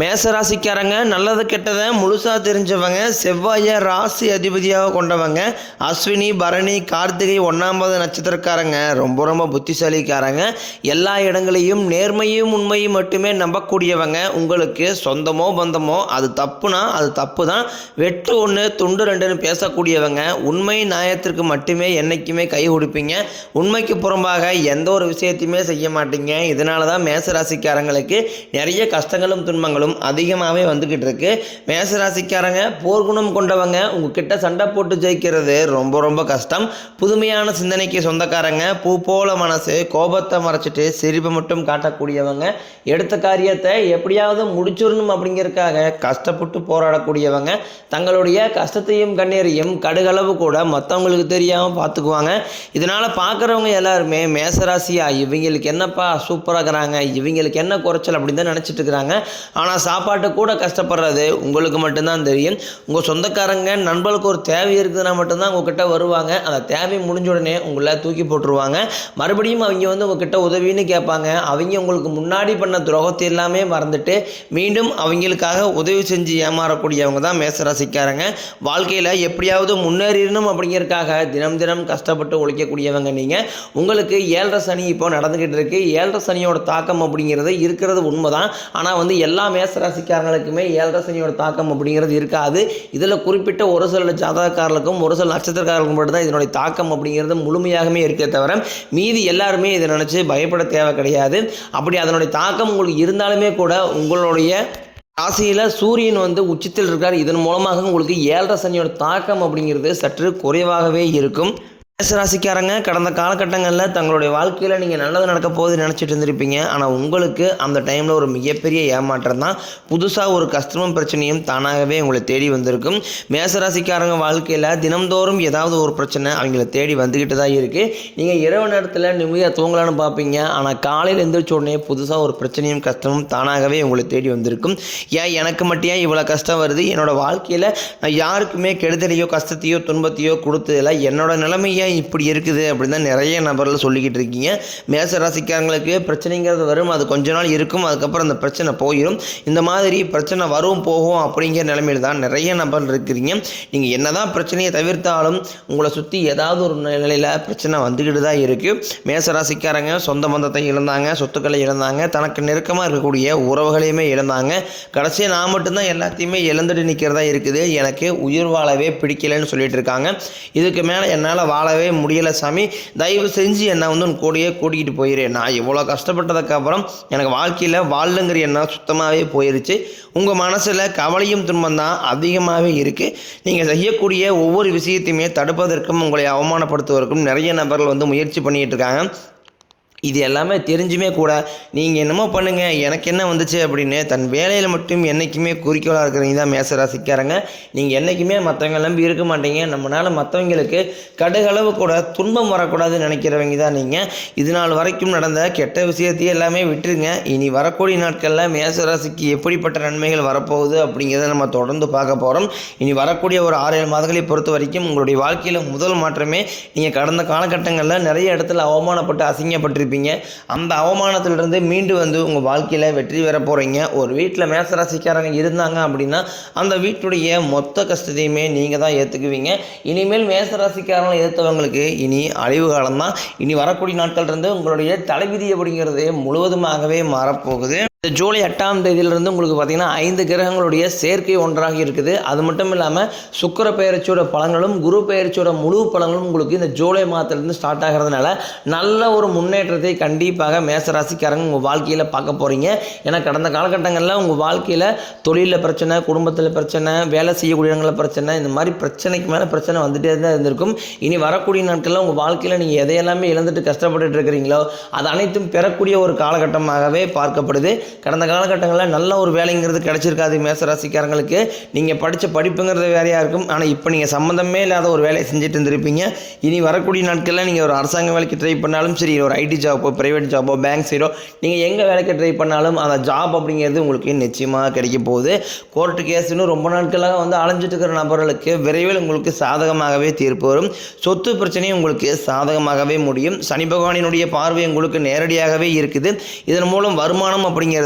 மேசராசிக்காரங்க நல்லது கெட்டதை முழுசாக தெரிஞ்சவங்க செவ்வாயை ராசி அதிபதியாக கொண்டவங்க அஸ்வினி பரணி கார்த்திகை ஒன்றாம்பது நட்சத்திரக்காரங்க ரொம்ப ரொம்ப புத்திசாலிக்காரங்க. எல்லா இடங்களையும் நேர்மையும் உண்மையும் மட்டுமே நம்பக்கூடியவங்க. உங்களுக்கு சொந்தமோ பந்தமோ அது தப்புனா அது தப்பு தான் வெட்டு ஒன்று துண்டு ரெண்டுன்னு பேசக்கூடியவங்க. உண்மை நியாயத்திற்கு மட்டுமே என்றைக்குமே கை கொடுப்பீங்க. உண்மைக்கு புறம்பாக எந்த ஒரு விஷயத்தையுமே செய்ய மாட்டீங்க. இதனால தான் மேசராசிக்காரங்களுக்கு நிறைய கஷ்டங்களும் துன்பங்களும் அதிகமாகவே வந்துக்கிட்டு இருக்கு மேசராசிக்காரங்க போர்க்குணம் கொண்டவங்க உங்ககிட்ட சண்டை போட்டு ஜெயிக்கிறது ரொம்ப ரொம்ப கஷ்டம். புதுமையான சிந்தனைக்கு சொந்தக்காரங்க பூ போல மனசு கோபத்தை மறைச்சிட்டு சிரிப்பை மட்டும் காட்டக்கூடியவங்க எடுத்த காரியத்தை எப்படியாவது முடிச்சிடணும் அப்படிங்கிறதுக்காக கஷ்டப்பட்டு போராடக்கூடியவங்க தங்களுடைய கஷ்டத்தையும் கண்ணீரையும் கடுகளவு கூட மற்றவங்களுக்கு தெரியாமல் பார்த்துக்குவாங்க இதனால் பார்க்குறவங்க எல்லாருமே மேசராசியாக இவங்களுக்கு என்னப்பா சூப்பராக இருக்கிறாங்க இவங்களுக்கு என்ன குறைச்சல் அப்படின்னு தான் நினச்சிட்டு இருக்கிறாங்க. ஆனால் சாப்பாட்டு கூட கஷ்டப்படுறது உங்களுக்கு மட்டும்தான் தெரியும். உங்கள் சொந்தக்காரங்க நண்பர்களுக்கு ஒரு தேவை இருக்குதுன்னா மட்டும்தான் உங்ககிட்ட வருவாங்க. அந்த தேவை முடிஞ்ச உடனே உங்களை தூக்கி போட்டுருவாங்க. மறுபடியும் அவங்க வந்து உங்ககிட்ட உதவின்னு கேட்பாங்க. அவங்க உங்களுக்கு முன்னாடி பண்ண துரோகத்தை எல்லாமே மறந்துட்டு மீண்டும் அவங்களுக்காக உதவி செஞ்சு ஏமாறக்கூடியவங்க தான் மேசராசிக்காரங்க. வாழ்க்கையில் எப்படியாவது முன்னேறிடணும் அப்படிங்கிறதுக்காக தினம் தினம் கஷ்டப்பட்டு உழைக்கக்கூடியவங்க நீங்கள் உங்களுக்கு ஏழரை சனி இப்போ நடந்துக்கிட்டு இருக்கு. ஏழரை சனியோட தாக்கம் அப்படிங்கிறது இருக்கிறது உண்மைதான். ஆனால் வந்து எல்லாமே மேசராசிக்காரங்களுக்குமே ஏழரை சனியோட தாக்கம் அப்படிங்கிறது இருக்காது. இதில் குறிப்பிட்ட ஒரு சில ஜாதகக்காரர்களுக்கும் ஒரு சில நட்சத்திரக்காரர்களுக்கும் மட்டும் தான் இதனுடைய தாக்கம் அப்படிங்கிறது முழுமையாகவே இருக்கே தவிர மீதி எல்லாருமே இதை நினச்சி பயப்பட தேவை கிடையாது. அப்படி அதனுடைய தாக்கம் உங்களுக்கு இருந்தாலுமே கூட உங்களுடைய ராசியில் சூரியன் வந்து உச்சத்தில் இருக்கார். இதன் மூலமாக உங்களுக்கு ஏழரை சனியோட தாக்கம் அப்படிங்கிறது சற்று குறைவாகவே இருக்கும். மேசராசிக்காரங்க கடந்த காலகட்டங்களில் தங்களுடைய வாழ்க்கையில் நீங்கள் நல்லது நடக்க போகுது நினச்சிட்டு இருந்திருப்பீங்க. ஆனால் உங்களுக்கு அந்த டைமில் ஒரு மிகப்பெரிய ஏமாற்றம் தான். புதுசாக ஒரு கஷ்டமும் பிரச்சனையும் தானாகவே உங்களை தேடி வந்திருக்கும். மேசராசிக்காரங்க வாழ்க்கையில் தினம்தோறும் ஏதாவது ஒரு பிரச்சனை அவங்கள தேடி வந்துக்கிட்டு தான் இருக்குது நீங்கள் இரவு நேரத்தில் நிம்மதியாக தூங்கலான்னு பார்ப்பீங்க. ஆனால் காலையில் எழுந்திரிச்ச உடனே புதுசாக ஒரு பிரச்சனையும் கஷ்டமும் தானாகவே உங்களை தேடி வந்திருக்கும். ஏன் எனக்கு மட்டும் ஏன் இவ்வளோ கஷ்டம் வருது? என்னோடய வாழ்க்கையில் நான் யாருக்குமே கெடுதலையோ கஷ்டத்தையோ துன்பத்தையோ கொடுத்ததில்லை. என்னோட நிலைமையை ஏன் இப்படி இருக்குது அப்படின்னு தான் நிறைய நபர்கள் சொல்லிக்கிட்டு இருக்கீங்க. மேச ராசிக்காரங்களுக்கு பிரச்சனைங்கிறது வரும் அது கொஞ்ச நாள் இருக்கும் அதுக்கப்புறம் அந்த பிரச்சனை போயிடும் இந்த மாதிரி பிரச்சனை வரும் போகும் அப்படிங்கிற நிலைமையில் தான் நிறைய நபர் இருக்கிறீங்க. நீங்கள் என்னதான் பிரச்சனையை தவிர்த்தாலும் உங்களை சுற்றி ஏதாவது ஒரு நிலையில் பிரச்சனை வந்துக்கிட்டு தான் இருக்குது மேச ராசிக்காரங்க சொந்த பந்தத்தை இழந்தாங்க சொத்துக்களை இழந்தாங்க தனக்கு நெருக்கமாக இருக்கக்கூடிய உறவுகளையுமே இழந்தாங்க. கடைசியாக நான் மட்டும்தான் எல்லாத்தையுமே இழந்துட்டு நிற்கிறதா இருக்குது. எனக்கு உயிர் வாழவே பிடிக்கலைன்னு சொல்லிட்டு இருக்காங்க. இதுக்கு மேலே என்னால் வாழ வாழவே முடியலை சாமி. தயவு செஞ்சு என்னை வந்து உன் கூடயே கூட்டிகிட்டு போயிரு. நான் இவ்வளோ கஷ்டப்பட்டதுக்கப்புறம் எனக்கு வாழ்க்கையில் வாழலுங்கிற எண்ணம் சுத்தமாகவே போயிருச்சு. உங்கள் மனசில் கவலையும் துன்பம் தான் அதிகமாகவே இருக்குது நீங்கள் செய்யக்கூடிய ஒவ்வொரு விஷயத்தையுமே தடுப்பதற்கும் உங்களை அவமானப்படுத்துவதற்கும் நிறைய நபர்கள் வந்து முயற்சி பண்ணிகிட்டு இருக்காங்க. இது எல்லாமே தெரிஞ்சுமே கூட நீங்கள் என்னமோ பண்ணுங்கள் எனக்கு என்ன வந்துச்சு அப்படின்னு தன் வேலையில் மட்டும் என்றைக்குமே குறிக்கோளாக இருக்கிறவங்க தான் மேசராசிக்காரங்க. நீங்கள் என்றைக்குமே மற்றவங்க நம்பி இருக்க மாட்டீங்க. நம்மளால் மற்றவங்களுக்கு கடுகளவு கூட துன்பம் வரக்கூடாதுன்னு நினைக்கிறவங்க தான் நீங்கள் இது நாள் வரைக்கும் நடந்த கெட்ட விஷயத்தையே எல்லாமே விட்டுருங்க. இனி வரக்கூடிய நாட்களில் மேசராசிக்கு எப்படிப்பட்ட நன்மைகள் வரப்போகுது அப்படிங்கிறத நம்ம தொடர்ந்து பார்க்க போகிறோம் இனி வரக்கூடிய ஒரு ஆறு ஏழு மாதங்களை பொறுத்த வரைக்கும் உங்களுடைய வாழ்க்கையில் முதல் மாற்றமே நீங்கள் கடந்த காலகட்டங்களில் நிறைய இடத்துல அவமானப்பட்டு அசிங்கப்பட்டிருப்பீங்க. அந்த அவமானத்திலிருந்து மீண்டு வந்து உங்கள் வாழ்க்கையில் வெற்றி பெற போகிறீங்க ஒரு வீட்டில் மேசராசிக்காரங்க இருந்தாங்க அப்படின்னா அந்த வீட்டுடைய மொத்த கஷ்டத்தையுமே நீங்கள் தான் ஏற்றுக்குவீங்க இனிமேல் மேசராசிக்காரங்களை ஏற்றவங்களுக்கு இனி அழிவு காலம் தான் இனி வரக்கூடிய நாட்கள் இருந்து உங்களுடைய தலைவிதி அப்படிங்கிறது முழுவதுமாகவே மாறப்போகுது இந்த ஜூலை எட்டாம் தேதியிலிருந்து உங்களுக்கு பார்த்தீங்கன்னா ஐந்து கிரகங்களுடைய சேர்க்கை ஒன்றாக இருக்குது. அது மட்டும் இல்லாமல் சுக்கிர பெயர்ச்சியோட பலன்களும் குரு பெயர்ச்சியோட முழு பலன்களும் உங்களுக்கு இந்த ஜூலை மாதத்துலேருந்து ஸ்டார்ட் ஆகிறதுனால நல்ல ஒரு முன்னேற்றத்தை கண்டிப்பாக மேசராசிக்காரங்க உங்கள் வாழ்க்கையில் பார்க்க போகிறீங்க ஏன்னா கடந்த காலகட்டங்களில் உங்கள் வாழ்க்கையில் தொழிலில் பிரச்சனை குடும்பத்தில் பிரச்சனை வேலை செய்யக்கூடிய இடங்களில் பிரச்சனை இந்த மாதிரி பிரச்சனைக்கு மேலே பிரச்சனை வந்துட்டே தான் இருந்திருக்கும். இனி வரக்கூடிய நாட்களில் உங்கள் வாழ்க்கையில் நீங்கள் எதையெல்லாமே இழந்துட்டு கஷ்டப்பட்டுட்டு இருக்கிறீங்களோ அது அனைத்தும் பெறக்கூடிய ஒரு காலகட்டமாகவே பார்க்கப்படுது. கடந்த காலகட்டங்களில் நல்ல ஒரு வேலைங்கிறது கிடச்சிருக்காது மேசராசிக்காரங்களுக்கு. நீங்கள் படித்த படிப்புங்கிறது வேறையாக இருக்கும். ஆனால் இப்போ நீங்கள் சம்மந்தமே இல்லாத ஒரு வேலையை செஞ்சுட்டு இருந்திருப்பீங்க. இனி வரக்கூடிய நாட்களில் நீங்கள் ஒரு அரசாங்க வேலைக்கு ட்ரை பண்ணாலும் சரி ஒரு ஐடி ஜாப்போ ப்ரைவேட் ஜாப்போ பேங்க் சைடோ நீங்கள் எங்கே வேலைக்கு ட்ரை பண்ணாலும் அந்த ஜாப் அப்படிங்கிறது உங்களுக்கு நிச்சயமாக கிடைக்க போகுது. கோர்ட்டு கேஸ்னு ரொம்ப நாட்களாக வந்து அலைஞ்சிட்டு இருக்கிற நபர்களுக்கு விரைவில் உங்களுக்கு சாதகமாகவே தீர்ப்பு வரும். சொத்து பிரச்சனையும் உங்களுக்கு சாதகமாகவே முடியும். சனி பகவானினுடைய பார்வை உங்களுக்கு நேரடியாகவே இருக்குது. இதன் மூலம் வருமானம் அப்படிங்கிறது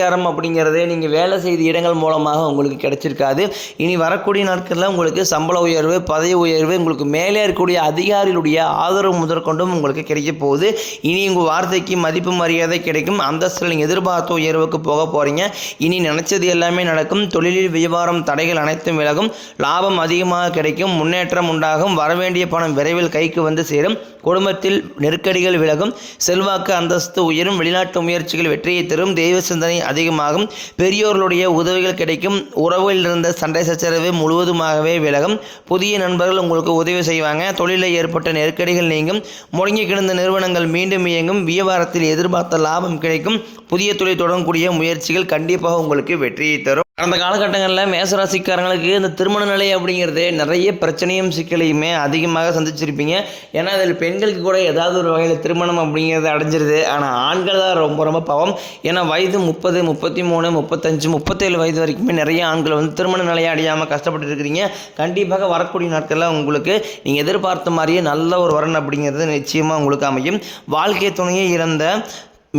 அப்படிங்கிறதே நீங்கள் வேலை செய்த இடங்கள் மூலமாக உங்களுக்கு கிடைச்சிருக்காது. இனி வரக்கூடிய நாட்களில் உங்களுக்கு சம்பள உயர்வு பதவி உயர்வு உங்களுக்கு மேலே இருக்கக்கூடிய அதிகாரிகளுடைய ஆதரவு முதற்கொண்டும் உங்களுக்கு கிடைக்க போகுது. இனி உங்கள் வார்த்தைக்கு மதிப்பு மரியாதை கிடைக்கும். அந்தஸ்தில் நீங்கள் எதிர்பார்த்த உயர்வுக்கு போக போகிறீங்க இனி நினைச்சது எல்லாமே நடக்கும். தொழிலில் வியாபாரம் தடைகள் அனைத்தும் விலகும். லாபம் அதிகமாக கிடைக்கும். முன்னேற்றம் உண்டாகும். வரவேண்டிய பணம் விரைவில் கைக்கு வந்து சேரும். குடும்பத்தில் நெருக்கடிகள் விலகும். செல்வாக்கு அந்தஸ்து உயரும். வெளிநாட்டு முயற்சிகள் வெற்றியை தரும். தெய்வ சிந்தனை அதிகமாகும். பெரியோர்களுடைய உதவிகள் கிடைக்கும். உறவில் இருந்த சண்டை சச்சரவு முழுவதுமாகவே விலகும். புதிய நண்பர்கள் உங்களுக்கு உதவி செய்வாங்க. தொழிலில் ஏற்பட்ட நெருக்கடிகள் நீங்கும். முடங்கி கிடந்த நிறுவனங்கள் மீண்டும் இயங்கும். வியாபாரத்தில் எதிர்பார்த்த லாபம் கிடைக்கும். புதிய தொழில் தொடங்கக்கூடிய முயற்சிகள் கண்டிப்பாக உங்களுக்கு வெற்றியை தரும். கடந்த காலகட்டங்களில் மேசராசிக்காரங்களுக்கு இந்த திருமண நிலை அப்படிங்கிறது நிறைய பிரச்சனையும் சிக்கலையுமே அதிகமாக சந்திச்சிருப்பீங்க. ஏன்னா அதில் பெண்களுக்கு கூட ஏதாவது ஒரு வகையில் திருமணம் அப்படிங்கிறது அடைஞ்சிருது. ஆனால் ஆண்கள் தான் ரொம்ப ரொம்ப பாவம். ஏன்னா வயது முப்பது முப்பத்தி மூணு முப்பத்தஞ்சு முப்பத்தேழு வயது வரைக்குமே நிறைய ஆண்கள் வந்து திருமண நிலையை அடையாமல் கஷ்டப்பட்டு இருக்கிறீங்க. கண்டிப்பாக வரக்கூடிய நாட்களில் உங்களுக்கு நீங்கள் எதிர்பார்த்த மாதிரியே நல்ல ஒரு வரன் அப்படிங்கிறது நிச்சயமாக உங்களுக்கு அமையும். வாழ்க்கை துணையை இழந்த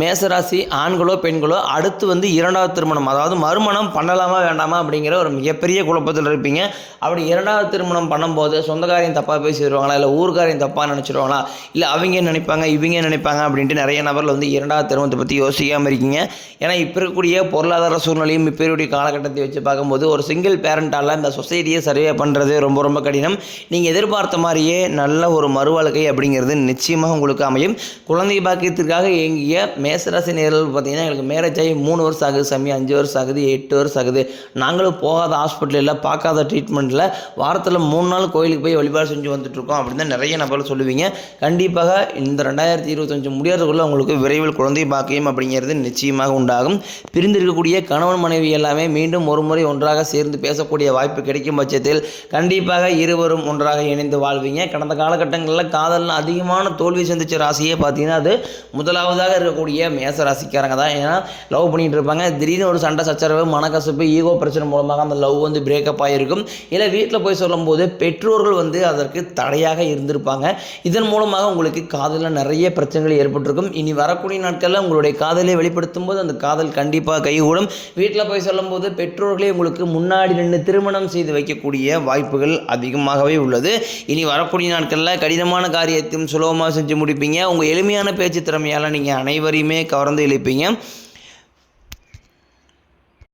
மேசராசி ஆண்களோ பெண்களோ அடுத்து வந்து இரண்டாவது திருமணம் அதாவது மறுமணம் பண்ணலாமா வேண்டாமா அப்படிங்கிற ஒரு மிகப்பெரிய குழப்பத்தில் இருப்பீங்க. அப்படி இரண்டாவது திருமணம் பண்ணும்போது சொந்தக்காரையும் தப்பாக பேசிடுவாங்களா? இல்லை ஊர்க்காரையும் தப்பாக நினச்சிடுவாங்களா இல்லை அவங்க நினைப்பாங்க? இவங்க நினைப்பாங்க? அப்படின்ட்டு நிறைய நபர்கள் வந்து இரண்டாவது திருமணத்தை பற்றி யோசிக்காமல் இருக்கீங்க. ஏன்னா இப்போ இருக்கக்கூடிய பொருளாதார சூழ்நிலையும் இப்போ இருக்கக்கூடிய காலகட்டத்தை வச்சு பார்க்கும்போது ஒரு சிங்கிள் பேரண்டால் இந்த சொசைட்டியை சர்வே பண்ணுறது ரொம்ப ரொம்ப கடினம். நீங்கள் எதிர்பார்த்த மாதிரியே நல்ல ஒரு மறுவாழ்க்கை அப்படிங்கிறது நிச்சயமாக உங்களுக்கு அமையும். குழந்தை பாக்கியத்திற்காக இயங்கிய மேசராசி நேரில் பார்த்தீங்கன்னா எங்களுக்கு மேரேஜ் ஆகி மூணு வருஷம் ஆகுது சாமி அஞ்சு வருஷம் ஆகுது எட்டு வருஷம் ஆகுது. நாங்களும் போகாத ஹாஸ்பிட்டலில் பார்க்காத ட்ரீட்மெண்ட்டில் வாரத்தில் மூணு நாள் கோயிலுக்கு போய் வழிபாடு செஞ்சு வந்துட்டுருக்கோம் அப்படின்னு தான் நிறைய நபர்கள் சொல்லுவீங்க. கண்டிப்பாக இந்த ரெண்டாயிரத்தி இருபத்தஞ்சு முடியாததுக்குள்ளே உங்களுக்கு விரைவில் குழந்தை பாக்கியம் அப்படிங்கிறது நிச்சயமாக உண்டாகும். பிரிந்திருக்கக்கூடிய கணவன் மனைவி எல்லாமே மீண்டும் ஒரு முறை ஒன்றாக சேர்ந்து பேசக்கூடிய வாய்ப்பு கிடைக்கும் பட்சத்தில் கண்டிப்பாக இருவரும் ஒன்றாக இணைந்து வாழ்வீங்க. கடந்த காலகட்டங்களில் காதலில் அதிகமான தோல்வி சந்திச்ச ராசியே பார்த்தீங்கன்னா அது முதலாவதாக இருக்கக்கூடிய மேச மேசராசிக்காரங்க தான். ஏன்னா லவ் பண்ணிட்டு இருப்பாங்க. திடீர்னு ஒரு சண்டை சச்சரவு மனக்கசப்பு ஈகோ பிரச்சனை மூலமாக அந்த லவ் வந்து பிரேக்கப் ஆகிருக்கும் இல்லை வீட்டில் போய் சொல்லும்போது பெற்றோர்கள் வந்து அதற்கு தடையாக இருந்திருப்பாங்க. இதன் மூலமாக உங்களுக்கு காதலில் நிறைய பிரச்சனைகள் ஏற்பட்டிருக்கும். இனி வரக்கூடிய நாட்களில் உங்களுடைய காதலை வெளிப்படுத்தும் போது அந்த காதல் கண்டிப்பாக கைகூடும். வீட்டில் போய் சொல்லும்போது பெற்றோர்களே உங்களுக்கு முன்னாடி நின்று திருமணம் செய்து வைக்கக்கூடிய வாய்ப்புகள் அதிகமாகவே உள்ளது. இனி வரக்கூடிய நாட்களில் கடினமான காரியத்தையும் சுலபமாக செஞ்சு முடிப்பீங்க. உங்கள் எளிமையான பேச்சு திறமையால் நீங்கள் அனைவரையும் கவர்ந்து இழுப்பீங்க.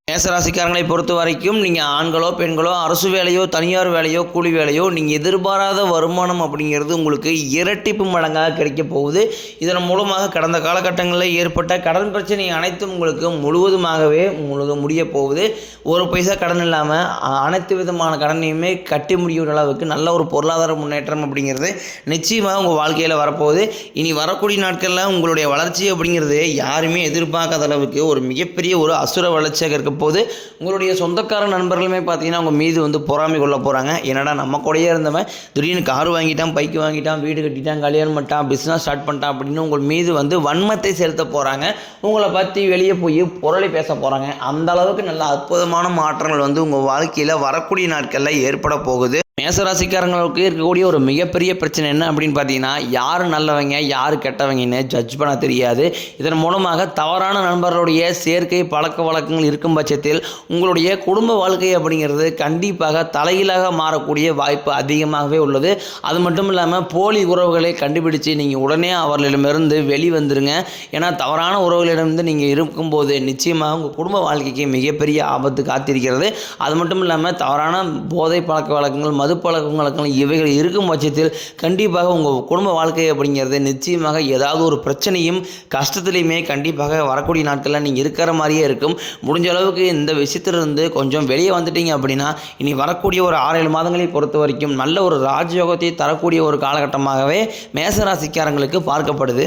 மேசராசிக்காரங்களை பொறுத்த வரைக்கும் நீங்கள் ஆண்களோ பெண்களோ அரசு வேலையோ தனியார் வேலையோ கூலி வேலையோ நீங்கள் எதிர்பாராத வருமானம் அப்படிங்கிறது உங்களுக்கு இரட்டிப்பு மடங்காக கிடைக்க போகுது. இதன் மூலமாக கடந்த காலகட்டங்களில் ஏற்பட்ட கடன் பிரச்சனை அனைத்தும் உங்களுக்கு முழுவதுமாகவே உங்களுக்கு முடிய போகுது. ஒரு பைசா கடன் இல்லாமல் அனைத்து விதமான கடனையுமே கட்டி முடியும் அளவுக்கு நல்ல ஒரு பொருளாதார முன்னேற்றம் அப்படிங்கிறது நிச்சயமாக உங்கள் வாழ்க்கையில் வரப்போகுது. இனி வரக்கூடிய நாட்களில் உங்களுடைய வளர்ச்சி அப்படிங்கிறது யாருமே எதிர்பார்க்காத அளவுக்கு ஒரு மிகப்பெரிய ஒரு அசுர வளர்ச்சியாக இருக்க போது உங்களுடைய சொந்தக்கார நண்பர்களுமே பார்த்தீங்கன்னா அவங்க மீது வந்து பொறாமை கொள்ள போகிறாங்க என்னடா நம்ம கூடயே இருந்தவன் திடீர்னு கார் வாங்கிட்டான் பைக் வாங்கிட்டான் வீடு கட்டிட்டான் கல்யாணம் பண்ணிட்டான் பிஸ்னஸ் ஸ்டார்ட் பண்ணிட்டான் அப்படின்னு உங்கள் மீது வந்து வன்மத்தை செலுத்த போகிறாங்க உங்களை பற்றி வெளியே போய் பொருளை பேச போகிறாங்க அந்த அளவுக்கு நல்ல அற்புதமான மாற்றங்கள் வந்து உங்கள் வாழ்க்கையில் வரக்கூடிய நாட்களில் ஏற்பட போகுது. மேசராசிக்காரங்களுக்கு இருக்கக்கூடிய ஒரு மிகப்பெரிய பிரச்சனை என்ன அப்படின்னு பார்த்தீங்கன்னா யார் நல்லவங்க யார் கெட்டவங்கன்னு ஜட்ஜ் பண்ண தெரியாது. இதன் மூலமாக தவறான நண்பர்களுடைய சேர்க்கை பழக்க வழக்கங்கள் இருக்கும் பட்சத்தில் உங்களுடைய குடும்ப வாழ்க்கை அப்படிங்கிறது கண்டிப்பாக தலையிலாக மாறக்கூடிய வாய்ப்பு அதிகமாகவே உள்ளது. அது மட்டும் இல்லாமல் போலி உறவுகளை கண்டுபிடிச்சு நீங்கள் உடனே அவர்களிடமிருந்து வெளிவந்துருங்க. ஏன்னா தவறான உறவுகளிடமிருந்து நீங்கள் இருக்கும்போது நிச்சயமாக உங்கள் குடும்ப வாழ்க்கைக்கு மிகப்பெரிய ஆபத்து காத்திருக்கிறது. அது மட்டும் இல்லாமல் தவறான போதை பழக்க வழக்கங்கள் மது பழக்க இவைகள் இருக்கும் பட்சத்தில் கண்டிப்பாக உங்கள் குடும்ப வாழ்க்கை அப்படிங்கிறது நிச்சயமாக ஏதாவது ஒரு பிரச்சனையும் கஷ்டத்துலையுமே கண்டிப்பாக வரக்கூடிய நாட்களில் நீங்கள் இருக்கிற மாதிரியே இருக்கும். முடிஞ்ச அளவுக்கு இந்த விஷயத்திலிருந்து கொஞ்சம் வெளியே வந்துட்டீங்க அப்படின்னா இனி வரக்கூடிய ஒரு ஆறு ஏழு மாதங்களை பொறுத்த வரைக்கும் நல்ல ஒரு ராஜயோகத்தை தரக்கூடிய ஒரு காலகட்டமாகவே மேசராசிக்காரங்களுக்கு பார்க்கப்படுது.